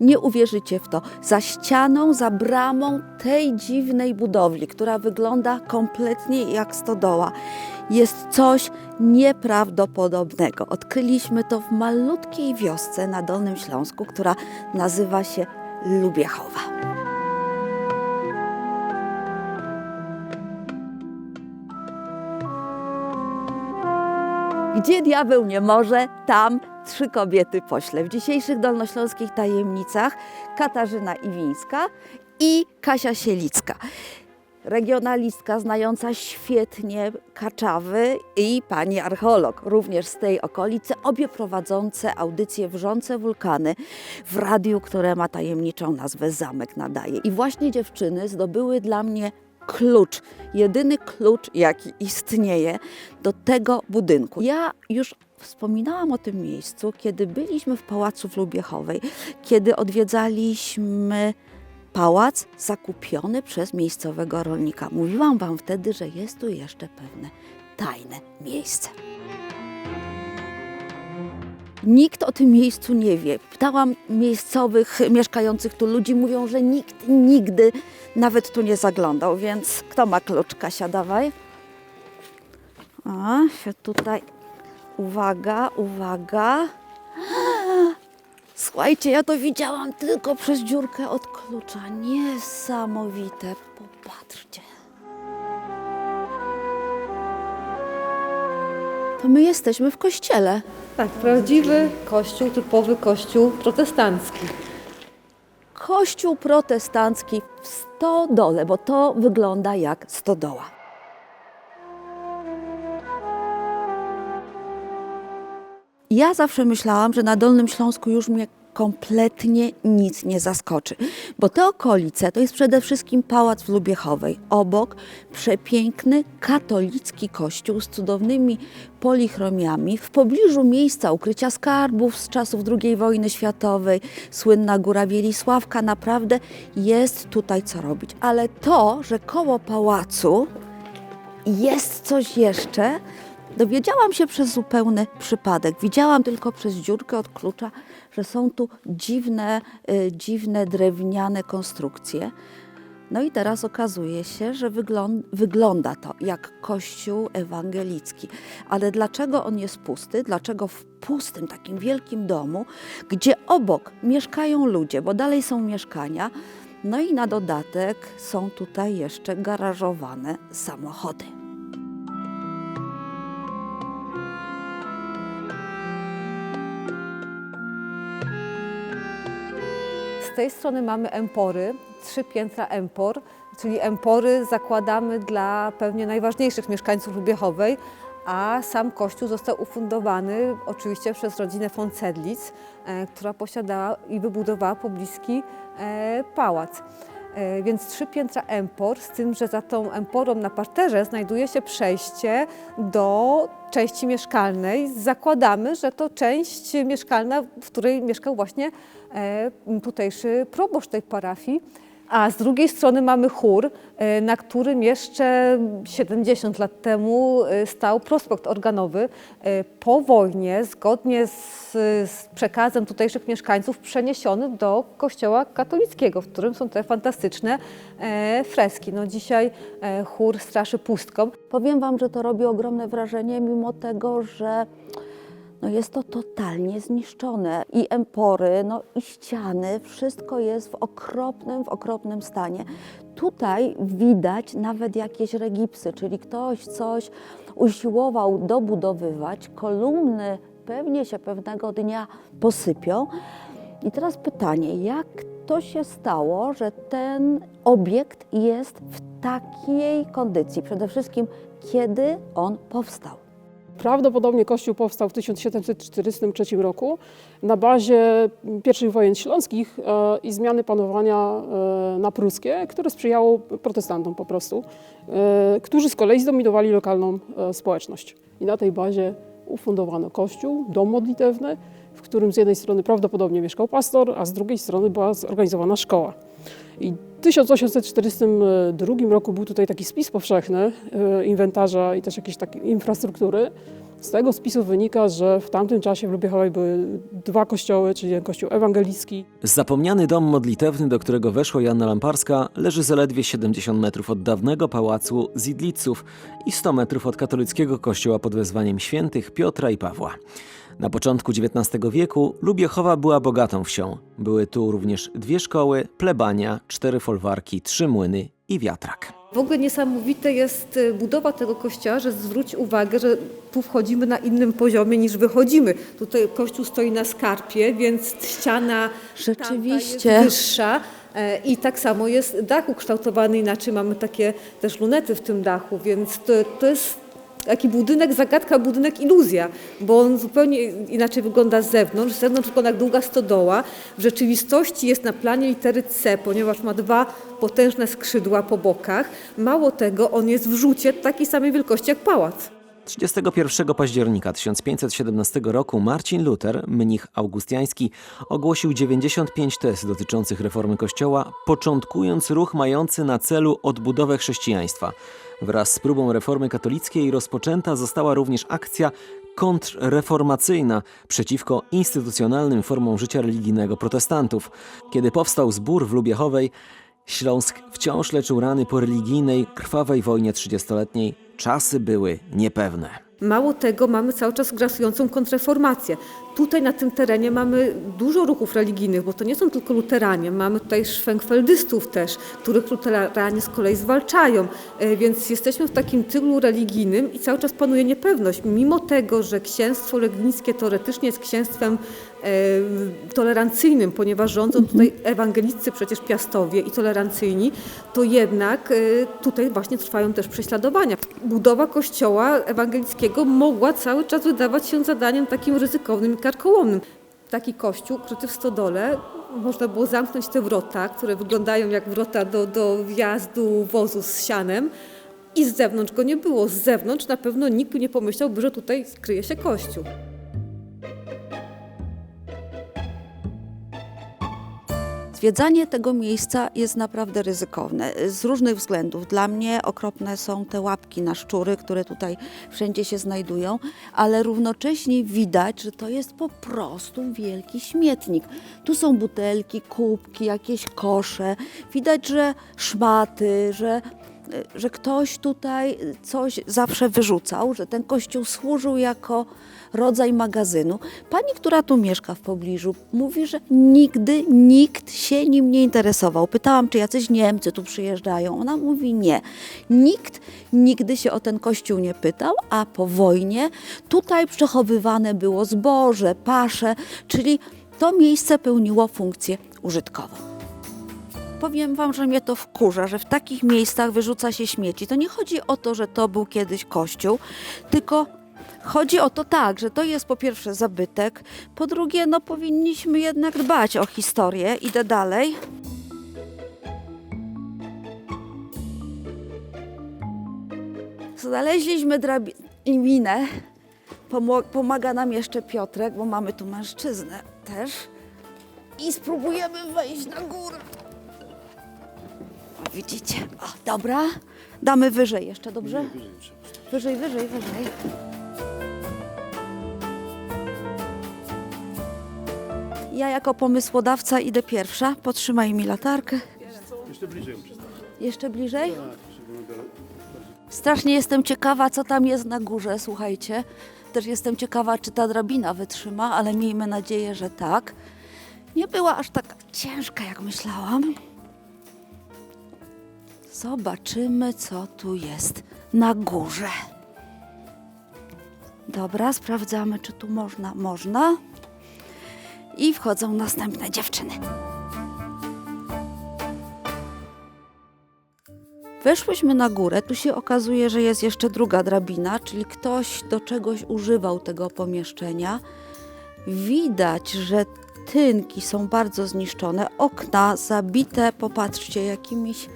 Nie uwierzycie w to. Za ścianą, za bramą tej dziwnej budowli, która wygląda kompletnie jak stodoła, jest coś nieprawdopodobnego. Odkryliśmy to w malutkiej wiosce na Dolnym Śląsku, która nazywa się Lubiechowa. Gdzie diabeł nie może, tam trzy kobiety pośle. W dzisiejszych dolnośląskich tajemnicach Katarzyna Iwińska i Kasia Sielicka. Regionalistka znająca świetnie Kaczawy i pani archeolog, również z tej okolicy, obie prowadzące audycję Wrzące Wulkany w radiu, które ma tajemniczą nazwę Zamek Nadaje. I właśnie dziewczyny zdobyły dla mnie klucz, jedyny klucz, jaki istnieje do tego budynku. Ja już wspominałam o tym miejscu, kiedy byliśmy w Pałacu w Lubiechowej, kiedy odwiedzaliśmy pałac zakupiony przez miejscowego rolnika. Mówiłam Wam wtedy, że jest tu jeszcze pewne tajne miejsce. Nikt o tym miejscu nie wie. Pytałam miejscowych, mieszkających tu ludzi, mówią, że nikt nigdy nawet tu nie zaglądał, więc kto ma klucz? Kasia, dawaj. A, się tutaj... Uwaga, uwaga. Słuchajcie, ja to widziałam tylko przez dziurkę od klucza. Niesamowite. Popatrzcie. To my jesteśmy w kościele. Tak, prawdziwy kościół, typowy kościół protestancki. Kościół protestancki w stodole, bo to wygląda jak stodoła. Ja zawsze myślałam, że na Dolnym Śląsku już mnie kompletnie nic nie zaskoczy, bo te okolice to jest przede wszystkim Pałac w Lubiechowej, obok przepiękny katolicki kościół z cudownymi polichromiami, w pobliżu miejsca ukrycia skarbów z czasów II wojny światowej, słynna Góra Wielisławka, naprawdę jest tutaj co robić. Ale to, że koło pałacu jest coś jeszcze, dowiedziałam się przez zupełny przypadek. Widziałam tylko przez dziurkę od klucza, że są tu dziwne, y, dziwne drewniane konstrukcje. No i teraz okazuje się, że wygląd wygląda to jak kościół ewangelicki. Ale dlaczego on jest pusty? Dlaczego w pustym, takim wielkim domu, gdzie obok mieszkają ludzie, bo dalej są mieszkania, no i na dodatek są tutaj jeszcze garażowane samochody. Z tej strony mamy empory, trzy piętra empor, czyli empory zakładamy dla pewnie najważniejszych mieszkańców Lubiechowej, a sam kościół został ufundowany oczywiście przez rodzinę von Cedlic, e, która posiadała i wybudowała pobliski e, pałac. E, Więc trzy piętra empor, z tym, że za tą emporą na parterze znajduje się przejście do części mieszkalnej. Zakładamy, że to część mieszkalna, w której mieszkał właśnie e, tutejszy proboszcz tej parafii. A z drugiej strony mamy chór, e, na którym jeszcze 70 lat temu e, stał prospekt organowy. E, Po wojnie, zgodnie z, z przekazem tutejszych mieszkańców, przeniesiony do kościoła katolickiego, w którym są te fantastyczne e, freski. No dzisiaj e, chór straszy pustką. Powiem Wam, że to robi ogromne wrażenie, mimo tego, że no jest to totalnie zniszczone. I empory, no i ściany, wszystko jest w okropnym, w okropnym stanie. Tutaj widać nawet jakieś regipsy, czyli ktoś coś usiłował dobudowywać, kolumny pewnie się pewnego dnia posypią. I teraz pytanie, jak to się stało, że ten obiekt jest w takiej kondycji? Przede wszystkim, kiedy on powstał? Prawdopodobnie kościół powstał w 1743 roku na bazie I wojen śląskich e, i zmiany panowania e, na pruskie, które sprzyjało protestantom po prostu, e, którzy z kolei zdominowali lokalną społeczność. I na tej bazie ufundowano kościół, dom modlitewny, w którym z jednej strony prawdopodobnie mieszkał pastor, a z drugiej strony była zorganizowana szkoła. I w 1842 roku był tutaj taki spis powszechny e, inwentarza i też jakiejś takiej infrastruktury. Z tego spisu wynika, że w tamtym czasie w Lubiechowej były dwa kościoły, czyli kościół ewangelicki Zapomniany dom modlitewny, do którego weszła Joanna Lamparska, leży zaledwie 70 metrów od dawnego pałacu Zidliców i 100 metrów od katolickiego kościoła pod wezwaniem świętych Piotra i Pawła. Na początku XIX wieku Lubiechowa była bogatą wsią. Były tu również dwie szkoły, plebania, cztery folwarki, trzy młyny i wiatrak. W ogóle niesamowite jest y, budowa tego kościoła, że zwróć uwagę, że tu wchodzimy na innym poziomie niż wychodzimy. Tutaj kościół stoi na skarpie, więc ściana Rzeczywiście. jest wyższa. E, I tak samo jest dach ukształtowany inaczej. Mamy takie też lunety w tym dachu, więc to, to jest taki budynek, zagadka, budynek iluzja, bo on zupełnie inaczej wygląda z zewnątrz. Z zewnątrz wygląda jak długa stodoła. W rzeczywistości jest na planie litery C, ponieważ ma dwa potężne skrzydła po bokach. Mało tego, on jest w rzucie takiej samej wielkości jak pałac. 31 października 1517 roku Marcin Luther, mnich augustiański, ogłosił 95 tez dotyczących reformy Kościoła, początkując ruch mający na celu odbudowę chrześcijaństwa. Wraz z próbą reformy katolickiej rozpoczęta została również akcja kontrreformacyjna przeciwko instytucjonalnym formom życia religijnego protestantów. Kiedy powstał zbór w Lubiechowej, Śląsk wciąż leczył rany po religijnej, krwawej wojnie trzydziestoletniej. Czasy były niepewne. Mało tego, mamy cały czas grasującą kontrreformację. Tutaj na tym terenie mamy dużo ruchów religijnych, bo to nie są tylko luteranie. Mamy tutaj szwenkfeldystów też, których luteranie z kolei zwalczają. E, Więc jesteśmy w takim cyklu religijnym i cały czas panuje niepewność. Mimo tego, że księstwo legnickie teoretycznie jest księstwem e, tolerancyjnym, ponieważ rządzą tutaj ewangeliccy przecież piastowie i tolerancyjni, to jednak e, tutaj właśnie trwają też prześladowania. Budowa kościoła ewangelickiego mogła cały czas wydawać się zadaniem takim ryzykownym karkołomnym. Taki kościół kryty w stodole, można było zamknąć te wrota, które wyglądają jak wrota do, do wjazdu wozu z sianem i z zewnątrz go nie było. Z zewnątrz na pewno nikt nie pomyślałby, że tutaj kryje się kościół. Zwiedzanie tego miejsca jest naprawdę ryzykowne z różnych względów. Dla mnie okropne są te łapki na szczury, które tutaj wszędzie się znajdują, ale równocześnie widać, że to jest po prostu wielki śmietnik. Tu są butelki, kubki, jakieś kosze. Widać, że szmaty, że że ktoś tutaj coś zawsze wyrzucał, że ten kościół służył jako rodzaj magazynu. Pani, która tu mieszka w pobliżu, mówi, że nigdy nikt się nim nie interesował. Pytałam, czy jacyś Niemcy tu przyjeżdżają. Ona mówi nie. Nikt nigdy się o ten kościół nie pytał, a po wojnie tutaj przechowywane było zboże, pasze, czyli to miejsce pełniło funkcję użytkową. Powiem Wam, że mnie to wkurza, że w takich miejscach wyrzuca się śmieci. To nie chodzi o to, że to był kiedyś kościół, tylko chodzi o to tak, że to jest po pierwsze zabytek, po drugie, no powinniśmy jednak dbać o historię. Idę dalej. Znaleźliśmy drabinę. Pomaga nam jeszcze Piotrek, bo mamy tu mężczyznę też. I spróbujemy wejść na górę. Widzicie? O, dobra. Damy wyżej jeszcze, dobrze? Wyżej, wyżej, wyżej. Ja jako pomysłodawca idę pierwsza. Potrzymaj mi latarkę. Jeszcze bliżej ją. Jeszcze bliżej? Tak, Strasznie jestem ciekawa, co tam jest na górze, słuchajcie. Też jestem ciekawa, czy ta drabina wytrzyma, ale miejmy nadzieję, że tak. Nie była aż tak ciężka, jak myślałam. Zobaczymy, co tu jest na górze. Dobra, sprawdzamy, czy tu można. Można. I wchodzą następne dziewczyny. Weszłyśmy na górę, tu się okazuje, że jest jeszcze druga drabina, czyli ktoś do czegoś używał tego pomieszczenia. Widać, że tynki są bardzo zniszczone, okna zabite, popatrzcie, jakimiś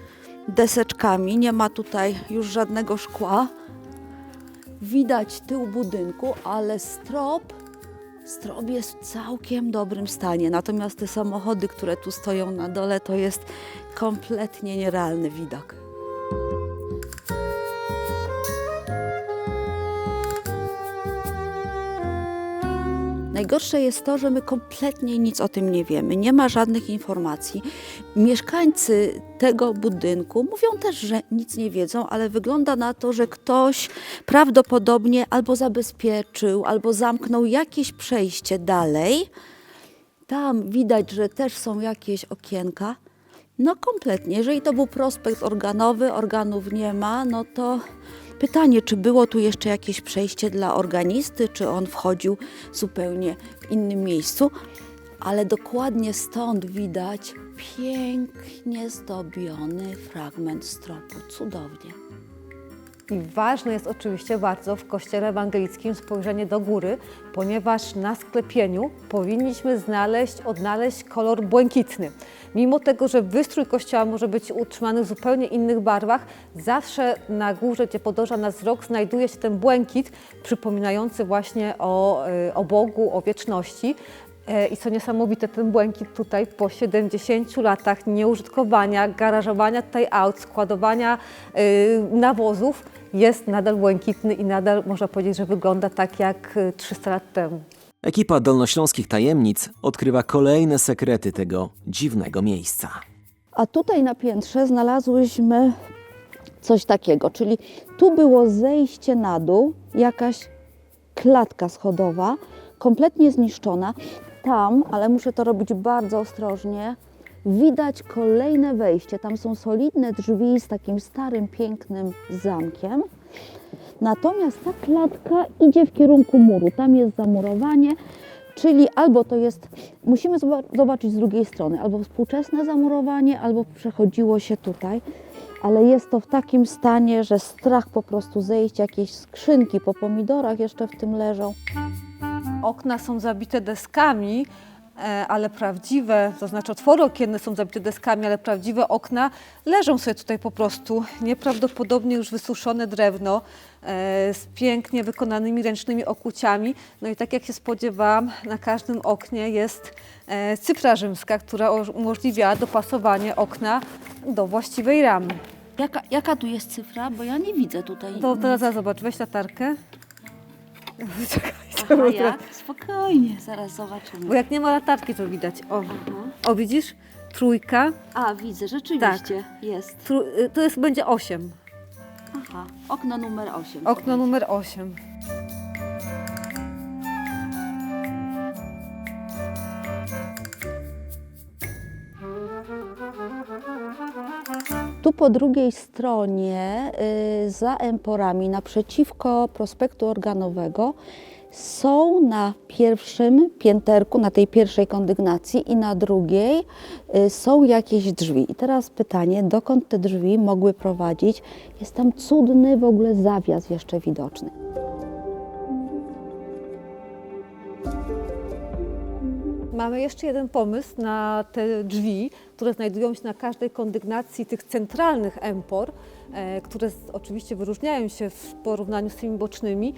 deseczkami, nie ma tutaj już żadnego szkła. Widać tył budynku, ale strop, strop jest w całkiem dobrym stanie. Natomiast te samochody, które tu stoją na dole, to jest kompletnie nierealny widok. Najgorsze jest to, że my kompletnie nic o tym nie wiemy. Nie ma żadnych informacji. Mieszkańcy tego budynku mówią też, że nic nie wiedzą, ale wygląda na to, że ktoś prawdopodobnie albo zabezpieczył, albo zamknął jakieś przejście dalej. Tam widać, że też są jakieś okienka. No kompletnie. Jeżeli to był prospekt organowy, organów nie ma, no to pytanie, czy było tu jeszcze jakieś przejście dla organisty, czy on wchodził zupełnie w innym miejscu. Ale dokładnie stąd widać pięknie zdobiony fragment stropu. Cudownie. I ważne jest oczywiście bardzo w kościele ewangelickim spojrzenie do góry, ponieważ na sklepieniu powinniśmy znaleźć, odnaleźć kolor błękitny. Mimo tego, że wystrój kościoła może być utrzymany w zupełnie innych barwach, zawsze na górze, gdzie podąża nas wzrok, znajduje się ten błękit przypominający właśnie o, y, o Bogu, o wieczności. E, I co niesamowite, ten błękit tutaj po 70 latach nieużytkowania, garażowania tutaj aut, składowania y, nawozów jest nadal błękitny i nadal można powiedzieć, że wygląda tak jak y, 300 lat temu. Ekipa Dolnośląskich Tajemnic odkrywa kolejne sekrety tego dziwnego miejsca. A tutaj na piętrze znalazłyśmy coś takiego, czyli tu było zejście na dół, jakaś klatka schodowa, kompletnie zniszczona. Tam, ale muszę to robić bardzo ostrożnie, widać kolejne wejście. Tam są solidne drzwi z takim starym, pięknym zamkiem. Natomiast ta klatka idzie w kierunku muru. Tam jest zamurowanie, czyli albo to jest, musimy zoba- zobaczyć z drugiej strony, albo współczesne zamurowanie, albo przechodziło się tutaj, ale jest to w takim stanie, że strach po prostu zejść, jakieś skrzynki po pomidorach jeszcze w tym leżą. Okna są zabite deskami, e, ale prawdziwe, to znaczy otwory okienne są zabite deskami, ale prawdziwe okna leżą sobie tutaj po prostu. Nieprawdopodobnie już wysuszone drewno e, z pięknie wykonanymi ręcznymi okuciami. No i tak jak się spodziewałam, na każdym oknie jest e, cyfra rzymska, która o- umożliwia dopasowanie okna do właściwej ramy. Jaka, jaka tu jest cyfra? Bo ja nie widzę tutaj. To teraz zobacz, weź latarkę. Aha, jak? Spokojnie, zaraz zobaczymy. Bo jak nie ma latarki, to widać. O, o widzisz? Trójka. A, widzę, rzeczywiście jest. Tru, y, to jest, będzie 8. Aha, okno numer 8. Okno numer 8. Tu po drugiej stronie, y, za emporami, naprzeciwko prospektu organowego, są na pierwszym pięterku, na tej pierwszej kondygnacji i na drugiej y, są jakieś drzwi. I teraz pytanie, dokąd te drzwi mogły prowadzić? Jest tam cudny w ogóle zawias jeszcze widoczny. Mamy jeszcze jeden pomysł na te drzwi, które znajdują się na każdej kondygnacji tych centralnych empor, e, które oczywiście wyróżniają się w porównaniu z tymi bocznymi.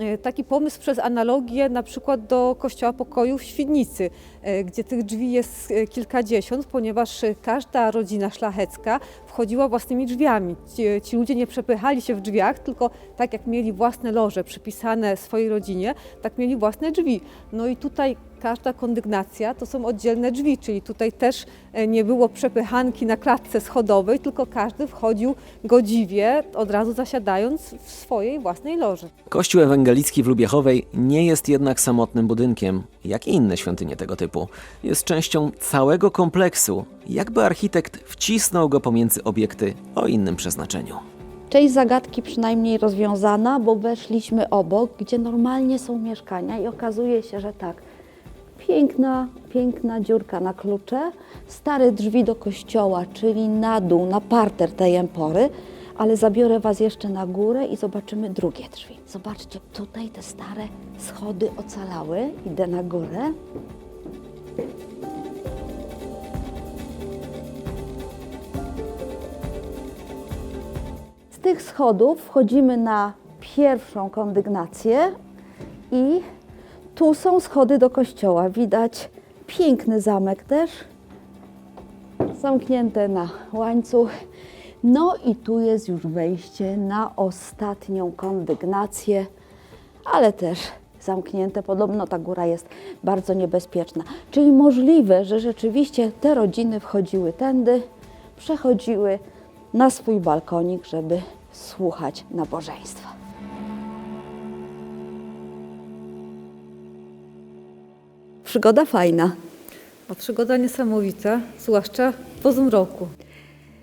E, Taki pomysł przez analogię na przykład do kościoła pokoju w Świdnicy, e, gdzie tych drzwi jest e, kilkadziesiąt, ponieważ każda rodzina szlachecka wchodziła własnymi drzwiami. Ci, ci ludzie nie przepychali się w drzwiach, tylko tak jak mieli własne loże przypisane swojej rodzinie, tak mieli własne drzwi. No i tutaj każda kondygnacja to są oddzielne drzwi, czyli tutaj też e, nie było przepychanki na klatce schodowej, tylko każdy wchodził godziwie, od razu zasiadając w swojej własnej loży. Kościół ewangelicki w Lubiechowej nie jest jednak samotnym budynkiem, jak i inne świątynie tego typu. Jest częścią całego kompleksu, jakby architekt wcisnął go pomiędzy obiekty o innym przeznaczeniu. Część zagadki przynajmniej rozwiązana, bo weszliśmy obok, gdzie normalnie są mieszkania i okazuje się, że tak, piękna, piękna dziurka na klucze, stare drzwi do kościoła, czyli na dół, na parter tej empory, ale zabiorę Was jeszcze na górę i zobaczymy drugie drzwi. Zobaczcie, tutaj te stare schody ocalały. Idę na górę. Z tych schodów wchodzimy na pierwszą kondygnację i tu są schody do kościoła. Widać piękny zamek też, zamknięte na łańcuch. No i tu jest już wejście na ostatnią kondygnację, ale też zamknięte. Podobno ta góra jest bardzo niebezpieczna. Czyli możliwe, że rzeczywiście te rodziny wchodziły tędy, przechodziły na swój balkonik, żeby słuchać nabożeństwa. Przygoda fajna. A przygoda niesamowita, zwłaszcza po zmroku.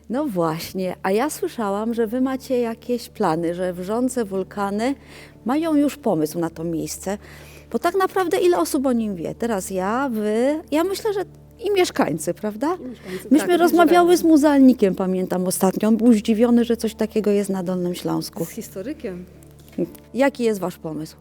No właśnie, a ja słyszałam, że wy macie jakieś plany, że wrzące wulkany mają już pomysł na to miejsce, bo tak naprawdę ile osób o nim wie? Teraz ja, wy, ja myślę, że i mieszkańcy, prawda? Myśmy Tak, rozmawiały z muzealnikiem, pamiętam ostatnio, on był zdziwiony, że coś takiego jest na Dolnym Śląsku. Z historykiem. Jaki jest wasz pomysł?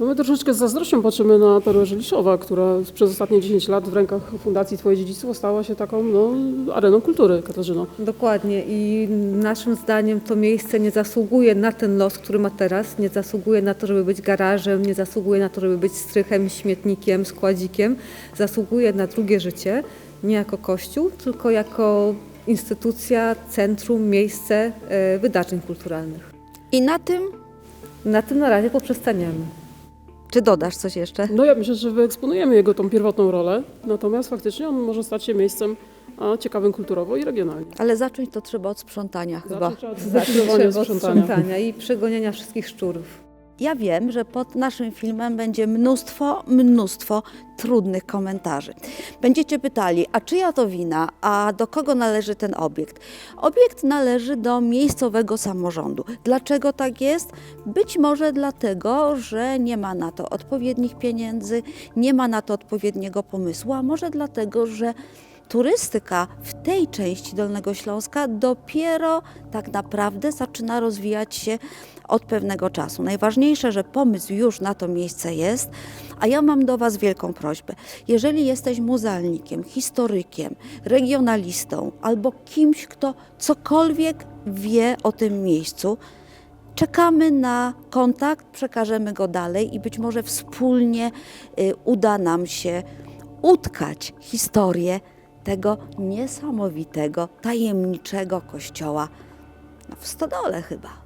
No my troszeczkę z zazdrością patrzymy na Perłę Żeliszowa, która przez ostatnie 10 lat w rękach Fundacji Twoje Dziedzictwo stała się taką no, areną kultury, Katarzyno. Dokładnie i naszym zdaniem to miejsce nie zasługuje na ten los, który ma teraz, nie zasługuje na to, żeby być garażem, nie zasługuje na to, żeby być strychem, śmietnikiem, składzikiem, zasługuje na drugie życie, nie jako kościół, tylko jako instytucja, centrum, miejsce e, wydarzeń kulturalnych. I na tym, Na tym na razie poprzestaniemy. Czy dodasz coś jeszcze? No ja myślę, że wyeksponujemy jego tą pierwotną rolę, natomiast faktycznie on może stać się miejscem a, ciekawym kulturowo i regionalnie. Ale zacząć to trzeba od sprzątania chyba. Zacząć trzeba Zdecydowanie zdecydowanie od od sprzątania. sprzątania i przegonienia wszystkich szczurów. Ja wiem, że pod naszym filmem będzie mnóstwo, mnóstwo trudnych komentarzy. Będziecie pytali, a czyja to wina, a do kogo należy ten obiekt? Obiekt należy do miejscowego samorządu. Dlaczego tak jest? Być może dlatego, że nie ma na to odpowiednich pieniędzy, nie ma na to odpowiedniego pomysłu, a może dlatego, że turystyka w tej części Dolnego Śląska dopiero tak naprawdę zaczyna rozwijać się od pewnego czasu. Najważniejsze, że pomysł już na to miejsce jest, a ja mam do Was wielką prośbę. Jeżeli jesteś muzealnikiem, historykiem, regionalistą albo kimś, kto cokolwiek wie o tym miejscu, Czekamy na kontakt, przekażemy go dalej i być może wspólnie y, uda nam się utkać historię tego niesamowitego, tajemniczego kościoła w Stodole chyba.